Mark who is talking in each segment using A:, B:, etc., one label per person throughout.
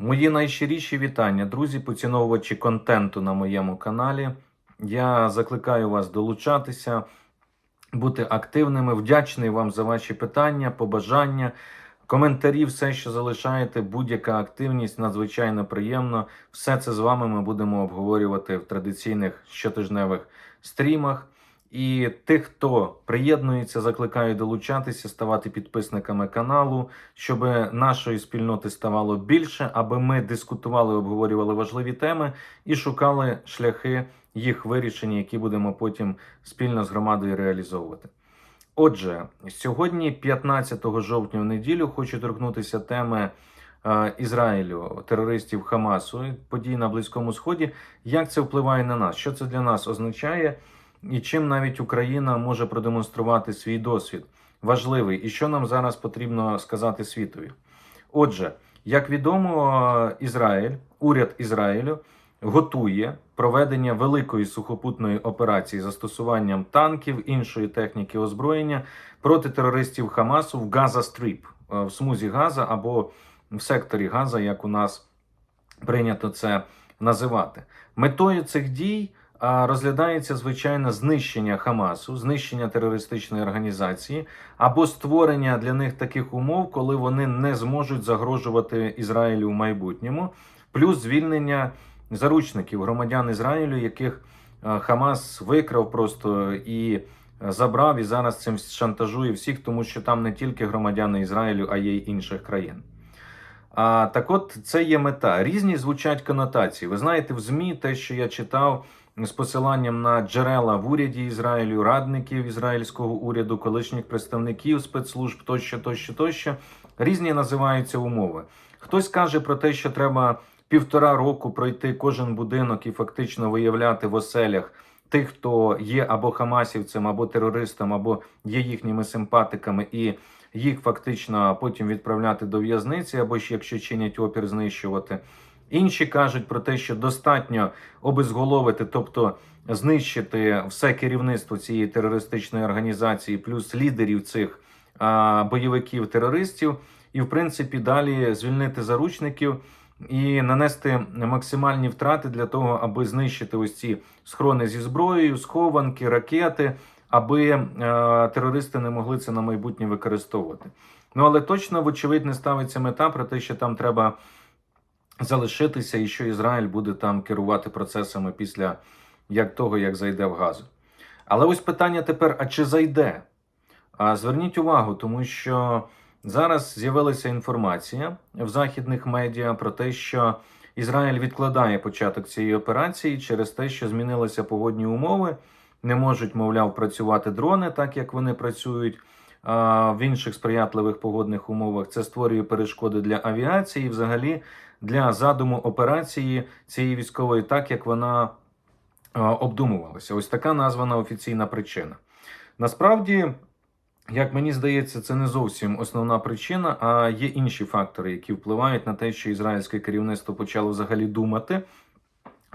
A: Мої найщиріші вітання, друзі, поціновувачі контенту на моєму каналі. Я закликаю вас долучатися, бути активними. Вдячний вам за ваші питання, побажання, коментарі, все, що залишаєте, будь-яка активність надзвичайно приємно. Все це з вами ми будемо обговорювати в традиційних щотижневих стрімах. І тих, хто приєднується, закликаю долучатися, ставати підписниками каналу, щоб нашої спільноти ставало більше, аби ми дискутували, обговорювали важливі теми і шукали шляхи їх вирішення, які будемо потім спільно з громадою реалізовувати. Отже, сьогодні, 15 жовтня в неділю, хочу торкнутися теми е, Ізраїлю, терористів Хамасу, подій на Близькому Сході. Як це впливає на нас? Що це для нас означає? І чим навіть Україна може продемонструвати свій досвід важливий, і що нам зараз потрібно сказати світові. Отже, як відомо, Ізраїль, уряд Ізраїлю готує проведення великої сухопутної операції застосуванням танків, іншої техніки озброєння проти терористів Хамасу в Газа Стріп, е, в смузі Газа або в секторі Газа, як у нас прийнято це називати. Метою цих дій розглядається звичайно знищення Хамасу, знищення терористичної організації або створення для них таких умов, коли вони не зможуть загрожувати Ізраїлю в майбутньому, плюс звільнення заручників громадян Ізраїлю, яких Хамас викрав просто і забрав, і зараз цим шантажує всіх, тому що там не тільки громадяни Ізраїлю, а й інших країн. А так, от це є мета. Різні звучать конотації. Ви знаєте, в ЗМІ те, що я читав з посиланням на джерела в уряді Ізраїлю, радників ізраїльського уряду, колишніх представників спецслужб тощо, тощо, тощо. Різні називаються умови. Хтось каже про те, що треба півтора року пройти кожен будинок і фактично виявляти в оселях тих, хто є або хамасівцем, або терористом, або є їхніми симпатиками, і їх фактично потім відправляти до в'язниці, або ж якщо чинять опір, знищувати. Інші кажуть про те, що достатньо обезголовити, тобто знищити все керівництво цієї терористичної організації, плюс лідерів цих а, бойовиків-терористів, і в принципі далі звільнити заручників і нанести максимальні втрати для того, аби знищити ось ці схорони зі зброєю, схованки, ракети, аби а, терористи не могли це на майбутнє використовувати. Ну але точно, вочевидь, не ставиться мета про те, що там треба залишитися, і що Ізраїль буде там керувати процесами після як того, як зайде в газу. Але ось питання тепер: а чи зайде? А зверніть увагу, тому що зараз з'явилася інформація в західних медіа про те, що Ізраїль відкладає початок цієї операції через те, що змінилися погодні умови. Не можуть, мовляв, працювати дрони так, як вони працюють в інших сприятливих погодних умовах. Це створює перешкоди для авіації, і взагалі для задуму операції цієї військової, так як вона обдумувалася. Ось така названа офіційна причина. Насправді, як мені здається, це не зовсім основна причина, а є інші фактори, які впливають на те, що ізраїльське керівництво почало взагалі думати,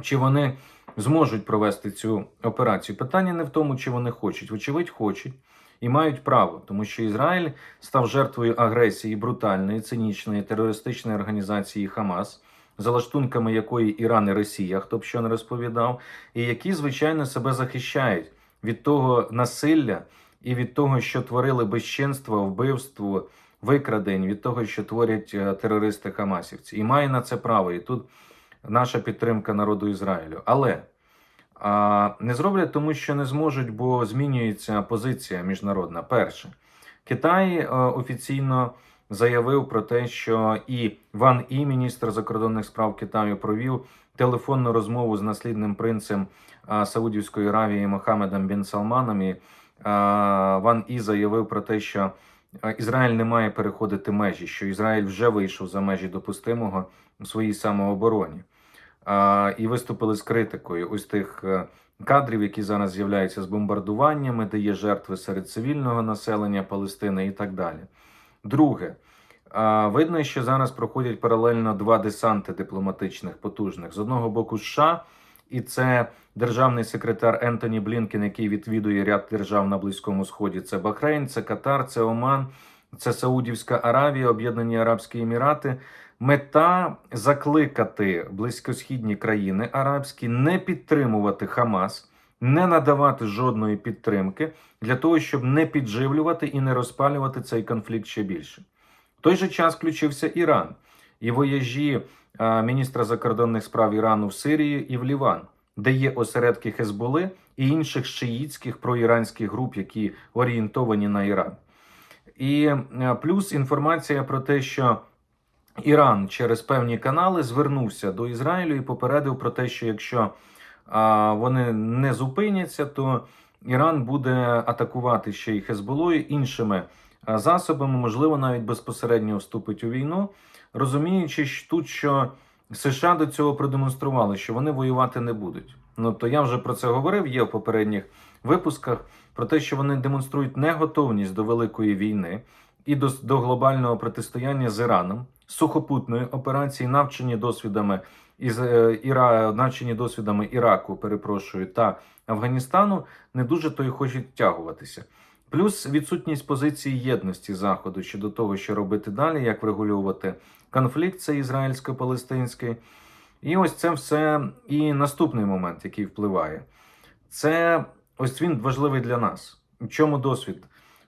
A: чи вони зможуть провести цю операцію. Питання не в тому, чи вони хочуть. Вочевидь, хочуть і мають право, тому що Ізраїль став жертвою агресії брутальної, цинічної терористичної організації Хамас, за лаштунками якої Іран і Росія, хто б що не розповідав, і які, звичайно, себе захищають від того насилля і від того, що творили безчинство, вбивство, викрадень, від того, що творять е, терористи Хамасівці, і має на це право. І тут наша підтримка народу Ізраїлю. Але не зроблять тому, що не зможуть, бо змінюється позиція міжнародна. Перше, Китай е, офіційно заявив про те, що і Ван І, міністр закордонних справ Китаю, провів телефонну розмову з наслідним принцем Саудівської Аравії Мохамедом Бін Салманом. І Ван І заявив про те, що Ізраїль не має переходити межі, що Ізраїль вже вийшов за межі допустимого у своїй самообороні. І виступили з критикою ось тих е, кадрів, які зараз з'являються з бомбардуваннями, де є жертви серед цивільного населення Палестини і так далі. Друге, видно, що зараз проходять паралельно два десанти дипломатичних потужних з одного боку США, і це державний секретар Ентоні Блінкен, який відвідує ряд держав на Близькому Сході. Це Бахрейн, це Катар, це Оман, це Саудівська Аравія, Об'єднані Арабські Емірати. Мета закликати близькосхідні країни арабські не підтримувати Хамас, не надавати жодної підтримки для того, щоб не підживлювати і не розпалювати цей конфлікт ще більше. В той же час включився Іран і вояжі міністра закордонних справ Ірану в Сирії і в Ліван, де є осередки Хезболи і інших шиїцьких проіранських груп, які орієнтовані на Іран. І е, плюс інформація про те, що Іран через певні канали звернувся до Ізраїлю і попередив про те, що якщо вони не зупиняться, то Іран буде атакувати ще й Хезболою іншими засобами, можливо, навіть безпосередньо вступить у війну, розуміючи що тут, що США до цього продемонстрували, що вони воювати не будуть. Ну то я вже про це говорив. Є в попередніх випусках про те, що вони демонструють неготовність до великої війни і до, до глобального протистояння з Іраном, сухопутної операції, навчені досвідами із е, Іра, навчені досвідами Іраку, перепрошую, та Афганістану, не дуже то й хочуть втягуватися. Плюс відсутність позиції єдності Заходу щодо того, що робити далі, як врегулювати конфлікт, це ізраїльсько-палестинський. І ось це все і наступний момент, який впливає. Це ось він важливий для нас. В чому досвід?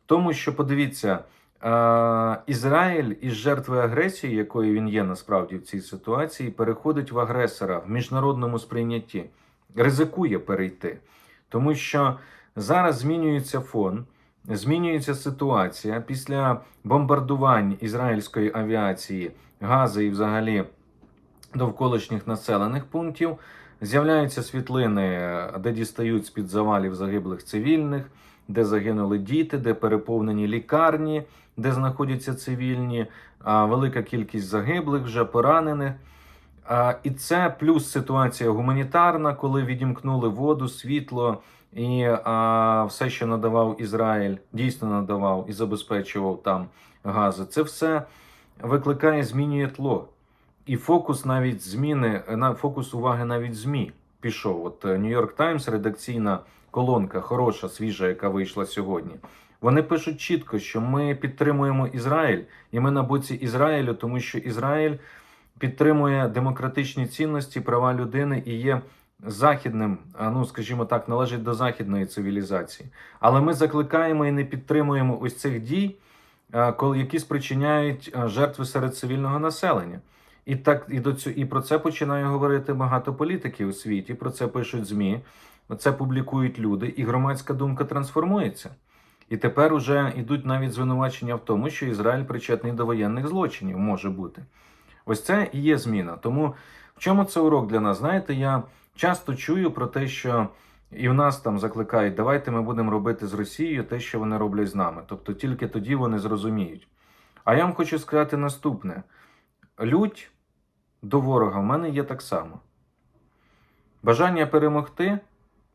A: Тому, що подивіться, е, Ізраїль із жертви агресії, якою він є насправді в цій ситуації, переходить в агресора в міжнародному сприйнятті, ризикує перейти. Тому що зараз змінюється фон, змінюється ситуація після бомбардувань ізраїльської авіації, Гази і взагалі довколишніх населених пунктів. З'являються світлини, де дістають з-під завалів загиблих цивільних, де загинули діти, де переповнені лікарні, де знаходяться цивільні, велика кількість загиблих, вже поранених. А, І це плюс ситуація гуманітарна, коли відімкнули воду, світло і а, все, що надавав Ізраїль, дійсно надавав і забезпечував там гази. Це все викликає, змінює тло. І фокус навіть зміни, на фокус уваги навіть ЗМІ пішов. От Нью-Йорк Таймс, редакційна колонка, хороша, свіжа, яка вийшла сьогодні. Вони пишуть чітко, що ми підтримуємо Ізраїль, і ми на боці Ізраїлю, тому що Ізраїль підтримує демократичні цінності, права людини і є західним, ну скажімо так, належить до західної цивілізації. Але ми закликаємо і не підтримуємо ось цих дій, коли які спричиняють жертви серед цивільного населення. І так і до цього, і про це починає говорити багато політиків у світі. Про це пишуть змі, це публікують люди, і громадська думка трансформується. І тепер уже йдуть навіть звинувачення в тому, що Ізраїль причетний до воєнних злочинів може бути. Ось це і є зміна. Тому в чому це урок для нас? Знаєте, я часто чую про те, що і в нас там закликають, давайте ми будемо робити з Росією те, що вони роблять з нами. Тобто тільки тоді вони зрозуміють. А я вам хочу сказати наступне: лють до ворога в мене є так само. Бажання перемогти,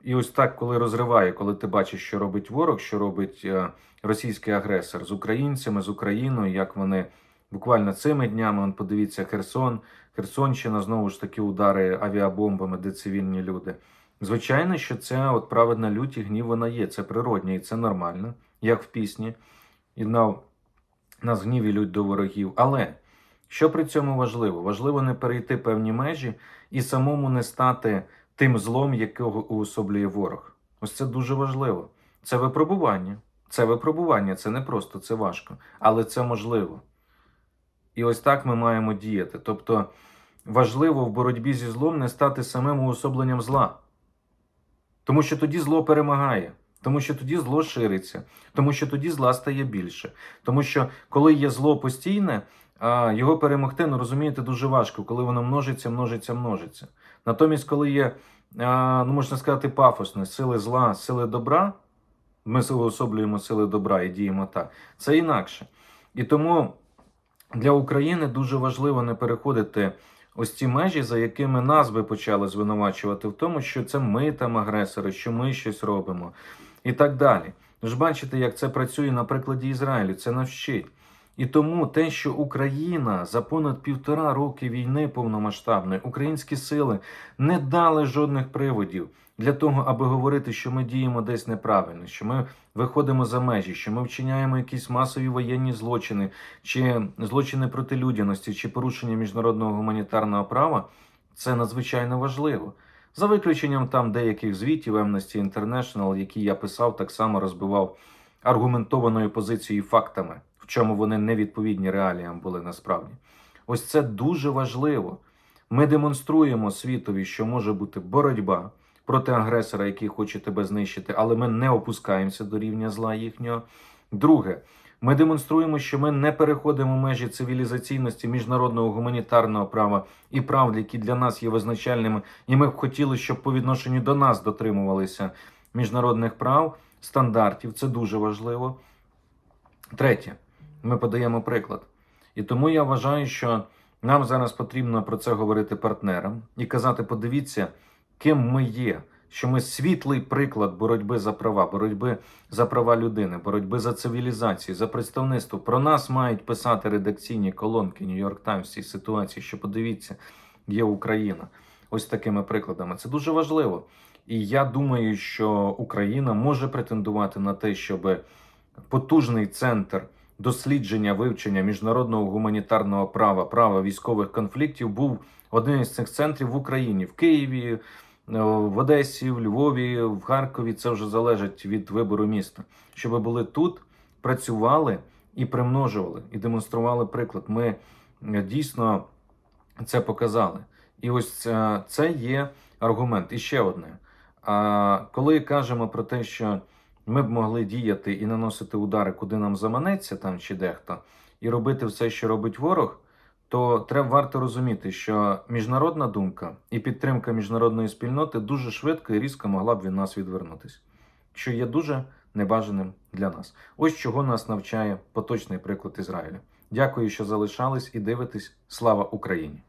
A: і ось так, коли розриває, коли ти бачиш, що робить ворог, що робить е, російський агресор з українцями, з Україною, як вони буквально цими днями, он, подивіться, Херсон, Херсонщина, знову ж таки, удари авіабомбами, де цивільні люди. Звичайно, що це от праведна лють і гнів вона є. Це природньо і це нормально, як в пісні. І на, нас гнів і лють до ворогів. Але. Що при цьому важливо? Важливо не перейти певні межі і самому не стати тим злом, якого уособлює ворог. Ось це дуже важливо. Це випробування. Це випробування, це не просто, це важко, але це можливо. І ось так ми маємо діяти. Тобто важливо в боротьбі зі злом не стати самим уособленням зла. Тому що тоді зло перемагає. Тому що тоді зло шириться, тому що тоді зла стає більше. Тому що коли є зло постійне, його перемогти, ну розумієте, дуже важко, коли воно множиться, множиться, множиться. Натомість, коли є, ну можна сказати, пафосне сили зла, сили добра, ми уособлюємо сили добра і діємо так, це інакше. І тому для України дуже важливо не переходити ось ці межі, за якими нас би почали звинувачувати в тому, що це ми там агресори, що ми щось робимо і так далі. Ви ж бачите, як це працює на прикладі Ізраїлю, це навчить. І тому те, що Україна за понад півтора роки війни повномасштабної, українські сили не дали жодних приводів для того, аби говорити, що ми діємо десь неправильно, що ми виходимо за межі, що ми вчиняємо якісь масові воєнні злочини, чи злочини проти людяності, чи порушення міжнародного гуманітарного права, це надзвичайно важливо. За виключенням там деяких звітів Amnesty International, які я писав, так само розбивав аргументованою позицією фактами, чому вони невідповідні реаліям були насправді. Ось це дуже важливо. Ми демонструємо світові, що може бути боротьба проти агресора, який хоче тебе знищити, але ми не опускаємося до рівня зла їхнього. Друге, ми демонструємо, що ми не переходимо межі цивілізаційності міжнародного гуманітарного права і прав, які для нас є визначальними, і ми б хотіли, щоб по відношенню до нас дотримувалися міжнародних прав, стандартів. Це дуже важливо. Третє, ми подаємо приклад. І тому я вважаю, що нам зараз потрібно про це говорити партнерам і казати: подивіться, ким ми є. Що ми світлий приклад боротьби за права, боротьби за права людини, боротьби за цивілізацію, за представництво. Про нас мають писати редакційні колонки Нью-Йорк Таймс цій ситуації, що подивіться, є Україна. Ось такими прикладами. Це дуже важливо. І я думаю, що Україна може претендувати на те, щоб потужний центр дослідження вивчення міжнародного гуманітарного права, права військових конфліктів був один із цих центрів в Україні, в Києві, е, в Одесі, в Львові, в Харкові. Це вже залежить від вибору міста. Щоб були тут, працювали і примножували, і демонстрували приклад. Ми е, дійсно це показали. І ось це, це є аргумент. І ще одне. Коли кажемо про те, що ми б могли діяти і наносити удари, куди нам заманеться там чи дехто, і робити все, що робить ворог, то треба варто розуміти, що міжнародна думка і підтримка міжнародної спільноти дуже швидко і різко могла б від нас відвернутися, що є дуже небажаним для нас. Ось чого нас навчає поточний приклад Ізраїля. Дякую, що залишались і дивитесь. Слава Україні!